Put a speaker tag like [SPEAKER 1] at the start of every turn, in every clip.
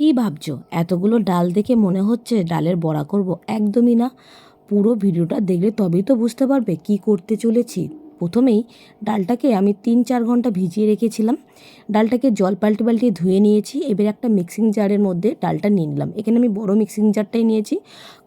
[SPEAKER 1] কী ভাবছ? এতগুলো ডাল দেখে মনে হচ্ছে ডালের বড়া করব একদমই না। পুরো ভিডিওটা দেখলে তবেই তো বুঝতে পারবে কি করতে চলেছি। প্রথমেই ডালটাকে আমি তিন চার ঘণ্টা ভিজিয়ে রেখেছিলাম। ডালটাকে জল পাল্টে পাল্টে ধুয়ে নিয়েছি, এবার একটা মিক্সিং জারের মধ্যে ডালটা নিয়ে নিলাম। এখানে আমি বড় মিক্সিং জারটাই নিয়েছি,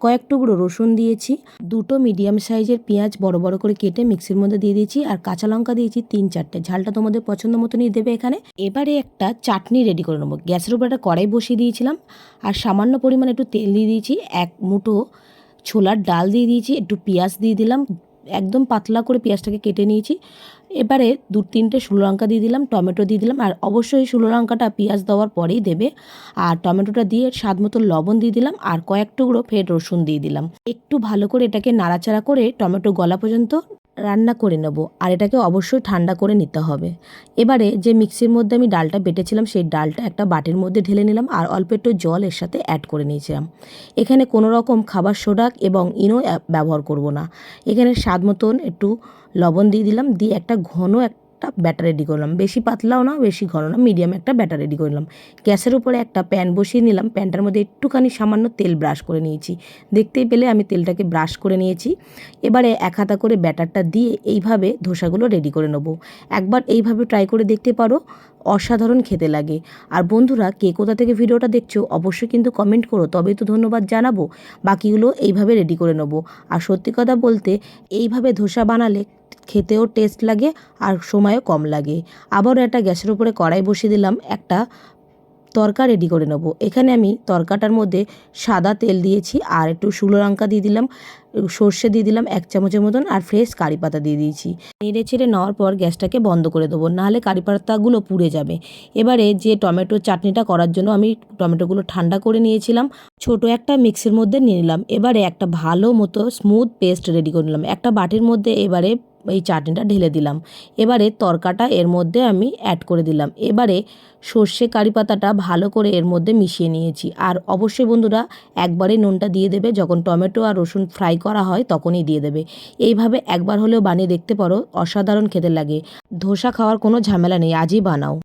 [SPEAKER 1] কয়েক টুকরো রসুন দিয়েছি, দুটো মিডিয়াম সাইজের পেঁয়াজ বড় বড় করে কেটে মিক্সির মধ্যে দিয়ে দিয়েছি, আর কাঁচা লঙ্কা দিয়েছি তিন চারটে। ঝালটা তোমাদের পছন্দ মতনই দেবে এখানে। এবারে একটা চাটনি রেডি করে নেব। গ্যাসের উপর একটা কড়াই বসিয়ে দিয়েছিলাম, আর সামান্য পরিমাণে একটু তেল দিয়ে দিয়েছি, এক মুঠো ছোলার ডাল দিয়ে দিয়েছি, একটু পেঁয়াজ দিয়ে দিলাম একদম পাতলা করে পেঁয়াজটাকে কেটে নিয়েছি। এবারে দু তিনটে ষোলো লঙ্কা দিয়ে দিলাম, টমেটো দিয়ে দিলাম, আর অবশ্যই ষোলো লঙ্কাটা পেঁয়াজ দেওয়ার পরেই দেবে। আর টমেটোটা দিয়ে স্বাদ মতো লবণ দিয়ে দিলাম, আর কয়েক টুকরো ফের রসুন দিয়ে দিলাম। একটু ভালো করে এটাকে নাড়াচাড়া করে টমেটো গলা পর্যন্ত রান্না করে নেব, আর এটাকে অবশ্যই ঠান্ডা করে নিতে হবে। এবারে যে মিক্সির মধ্যে আমি ডালটা বেটেছিলাম, সেই ডালটা একটা বাটির মধ্যে ঢেলে নিলাম, আর অল্প একটু জল এর সাথে অ্যাড করে নিয়েছিলাম। এখানে কোনো রকম খাবার সোডাক এবং ইনো ব্যবহার করব না। এখানে স্বাদ মতন একটু লবণ দিয়ে দিলাম, দিয়ে একটা ঘন একটা ব্যাটার রেডি করলাম। বেশি পাতলাও না, বেশি ঘন না মিডিয়াম একটা ব্যাটার রেডি করলাম। গ্যাসের উপরে একটা প্যান বসিয়ে নিলাম। প্যানটার মধ্যে একটুখানি সামান্য তেল ব্রাশ করে নিয়েছি। দেখতেই পেলে আমি তেলটাকে ব্রাশ করে নিয়েছি। এবারে এক হাতা করে ব্যাটারটা দিয়ে এইভাবে ধোসাগুলো রেডি করে নেব। একবার এইভাবে ট্রাই করে দেখতে পারো, অসাধারণ খেতে লাগে। আর বন্ধুরা, কে কোথা থেকে ভিডিওটা দেখছ, অবশ্যই কিন্তু কমেন্ট করো। তবেই তো ধন্যবাদ জানাব। বাকিগুলো এইভাবে রেডি করে নেব। আর সত্যি কথা বলতে, এইভাবে ধোসা বানালে খেতেও টেস্ট লাগে আর সময়ও কম লাগে। আবারও একটা গ্যাসের উপরে কড়াই বসিয়ে দিলাম, একটা তরকা রেডি করে নেব। এখানে আমি তরকাটার মধ্যে সাদা তেল দিয়েছি আর একটু শুকনো লঙ্কা দিয়ে দিলাম, সর্ষে দিয়ে দিলাম এক চামচের মতন আর ফ্রেশ কারি পাতা দিয়ে দিয়েছি। নেড়ে ছেড়ে নেওয়ার পর গ্যাসটাকে বন্ধ করে দেবো, নাহলে কারি পাতাগুলো পুড়ে যাবে। এবারে যে টমেটো চাটনিটা করার জন্য আমি টমেটোগুলো ঠান্ডা করে নিয়েছিলাম, ছোট একটা মিক্সির মধ্যে নিয়ে নিলাম। এবারে একটা ভালো মতো স্মুথ পেস্ট রেডি করে নিলাম। একটা বাটির মধ্যে এবারে এই চাটনিটা ঢেলে দিলাম। এবারে তরকাটা এর মধ্যে আমি অ্যাড করে দিলাম। এবারে সর্ষে কারি পাতাটা ভালো করে এর মধ্যে মিশিয়ে নিয়েছি। আর অবশ্যই বন্ধুরা, একবারে নুনটা দিয়ে দেবে। যখন টমেটো আর রসুন ফ্রাই করা হয়, তখনই দিয়ে দেবে। এইভাবে একবার হলেও বানিয়ে দেখতে পারো, অসাধারণ খেতে লাগে। ধোসা খাওয়ার কোনো ঝামেলা নেই, আজই বানাও।